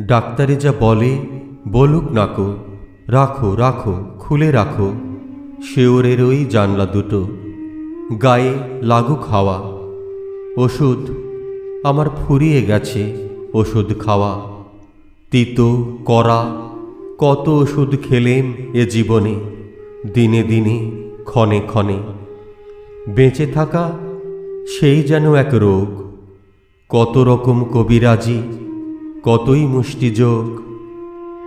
ডাক্তারে যা বলে, বলুক নাকো রাখো রাখো, খুলে রাখো। শেওরের ওই জানলা দুটো। গায়ে লাগুক হাওয়া। ওষুধ, আমার ফুরিয়ে গেছে ওষুধ খাওয়া। তিতো, করা, কত ওষুধ খেলেম এ জীবনে, দিনে দিনে, ক্ষণে ক্ষণে। বেঁচে থাকা, সেই যেন এক রোগ। কত রকম কবিরাজি কতই মুষ্টিযোগ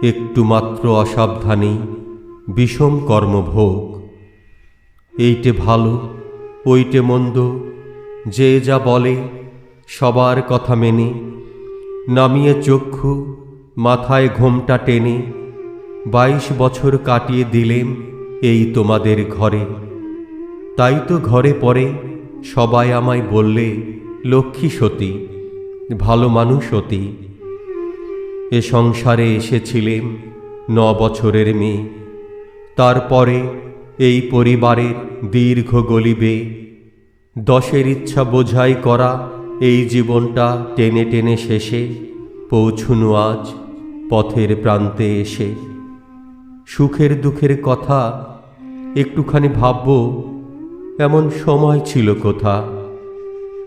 একটু মাত্র অসাবধানেই বিষম কর্মভোগ। এইটে ভালো, ওইটে মন্দ, যে যা বলে সবার কথা মেনে, নামিয়ে চক্ষু, মাথায় ঘোমটা টেনে, বাইশ বছর কাটিয়ে দিলেম এই তোমাদের ঘরে। তাই তো ঘরে পরে সবাই আমায় বললে, লক্ষ্মী সতী, ভালো মানুষ অতি। এ সংসারে এসেছিলেম ন বছরের মেয়ে। তারপরে এই পরিবারের দীর্ঘ গলিবে। দশের ইচ্ছা বোঝাই করা এই জীবনটা টেনে টেনে শেষে, পৌঁছুনু আজ পথের প্রান্তে এসে। সুখের দুঃখের কথা একটুখানি ভাবব, এমন সময় ছিল কোথা?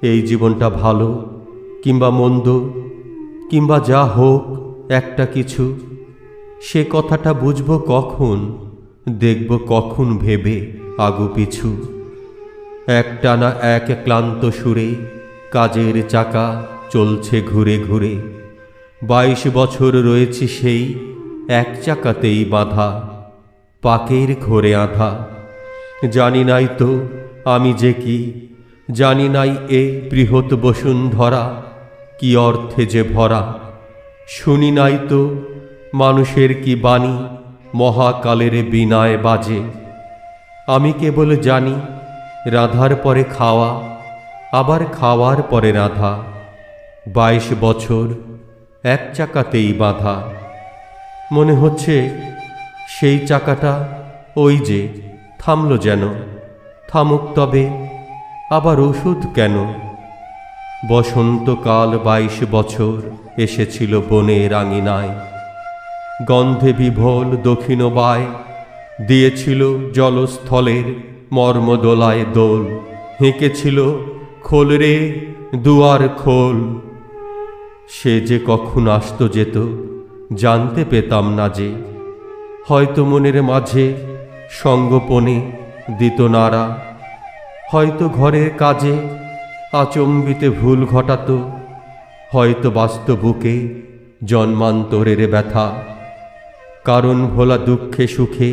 এই জীবনটা ভালো কিংবা মন্দ কিংবা যা হোক একটা কিছু। সে কথাটা বুঝব কখন, দেখব কখন ভেবে আগু পিছু। একটানা এক ক্লান্ত সুরে কাজের চাকা চলছে ঘুরে ঘুরে। বাইশ বছর রয়েছে সেই এক চাকাতেই বাঁধা, পাকের ঘোরে আধা। জানি নাই তো আমি যে কি, জানি নাই এ বৃহৎ বসুন্ধরা কি অর্থে যে ভরা। শুনি নাই তো, মানুষের কি বাণী মহাকালের বিনায় বাজে? আমি কেবল জানি, রাধার পরে খাওয়া, আবার খাওয়ার পরে রাধা। বাইশ বছর, এক চাকাতেই বাঁধা। মনে হচ্ছে, সেই চাকাটা ওই যে, থামল যেন। থামুক তবে, আবার ওষুধ কেন? বসন্তকাল বাইশ বছর এসেছিল বনের আঙিনায় গন্ধে বিভোল দক্ষিণবায় দিয়েছিল জলস্থলের মর্মদোলায় দোল। হেঁকেছিল খোল রে দুয়ার খোল। সে যে কখন আসত যেত জানতে পেতাম না যে। হয়তো মনের মাঝে সঙ্গোপনে দিত নাড়া। হয়তো ঘরের কাজে আচম্বিতে ভুল ঘটাতো। হয়তো বাস্তবুকে জন্মান্তরের ব্যথা। কারণ ভোলা দুঃখে সুখে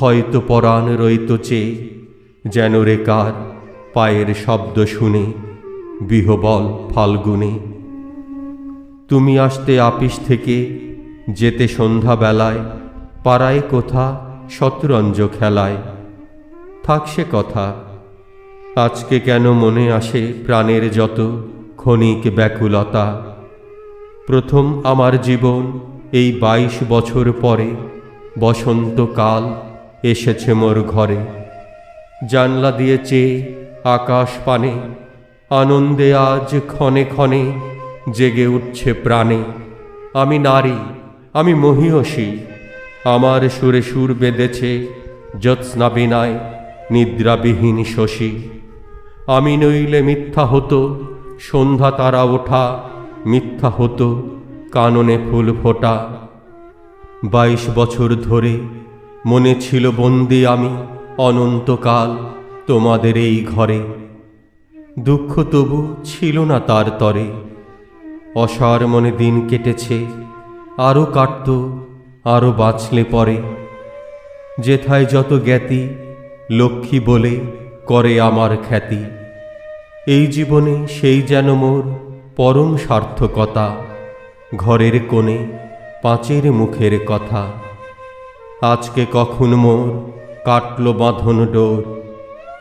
হয়তো পরাণ রইত চেয়ে, যেন রে কার পায়ের শব্দ শুনে বিহবল ফাল্গুনে। তুমি আসতে আপিস থেকে যেতে সন্ধ্যাবেলায়, পাড়ায় কোথা শতরঞ্জ খেলায়। থাকছে কথা, আজকে কেন মনে আসে প্রাণের যত ক্ষণিক ব্যাকুলতা। প্রথম আমার জীবন, এই বাইশ বছর পরে, বসন্তকাল এসেছে মোর ঘরে। জানলা দিয়ে চেয়ে, আকাশ পানে, আনন্দে আজ ক্ষণে ক্ষণে জেগে উঠছে প্রাণে। আমি নারী, আমি মহিয়সী আমার সুরে সুর বেঁধেছে জ্যোৎস্না বিনায় নিদ্রাবিহীন শশী। আমি নইলে মিথ্যা হতো সন্ধ্যা তারা ওঠা, মিথ্যা হতো, কাননে ফুল ফোটা। বাইশ বছর ধরে মনে ছিল বন্দি আমি অনন্তকাল তোমাদের এই ঘরে। দুঃখ তবু ছিল না তার তরে। অসার মনে দিন কেটেছে আরও কাটত আরও বাঁচলে পরে। যেথায় যত জ্ঞাতি, লক্ষ্মী বলে করে আমার খ্যাতি। এই জীবনে সেই যেন মোর পরম সার্থকতা, ঘরের কোণে পাঁচের মুখের কথা। আজকে কখন মোর কাটল বাঁধন ডোর,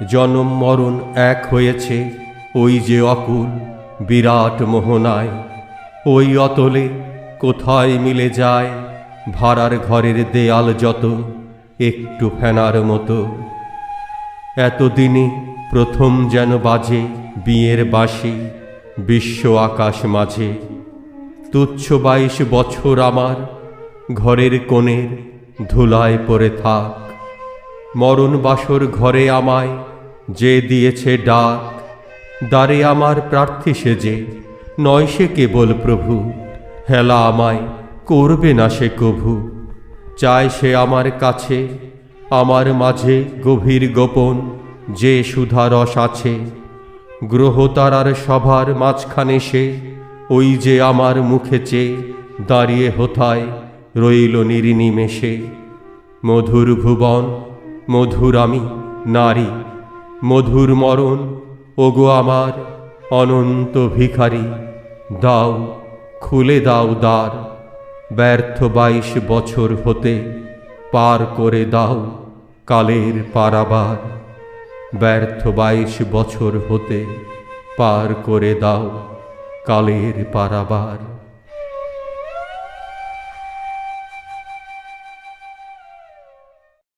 জনম মরণ এক হয়েছে ওই যে অকুল বিরাট মোহনায়। ওই অতলে কোথায় মিলে যায় ভাড়ার ঘরের দেয়াল যত একটু ফেনার মতো। এতদিনে প্রথম যেন বাজে বিয়ের বাঁশি বিশ্ব আকাশ মাঝে। তুচ্ছ বাইশ বছর আমার ঘরের কোণের ধুলায় পড়ে থাক। মরণ বাসর ঘরে আমায় যে দিয়েছে ডাক। দ্বারে আমার প্রার্থী সেজে নয় সে কেবল প্রভু। হেলা আমায় করবে না সে কভু। চায় সে আমার কাছে, আমার মাঝে গভীর গোপন যে সুধারস আছে গ্রহ তারার সভার মাঝখানে সে, ওই যে আমার মুখে চেয়ে দাঁড়িয়ে হোথায় রইল নিরিনিমেষে। মধুর ভুবন, মধুর আমি, নারী, মধুর মরণ, ওগো আমার অনন্ত ভিখারি, দাও, খুলে দাও দ্বার, ব্যর্থ বাইশ বছর হতে পার করে দাও কালের পারাবার। ব্যর্থ বাইশ বছর হতে পার করে দাও কালের পারাবার।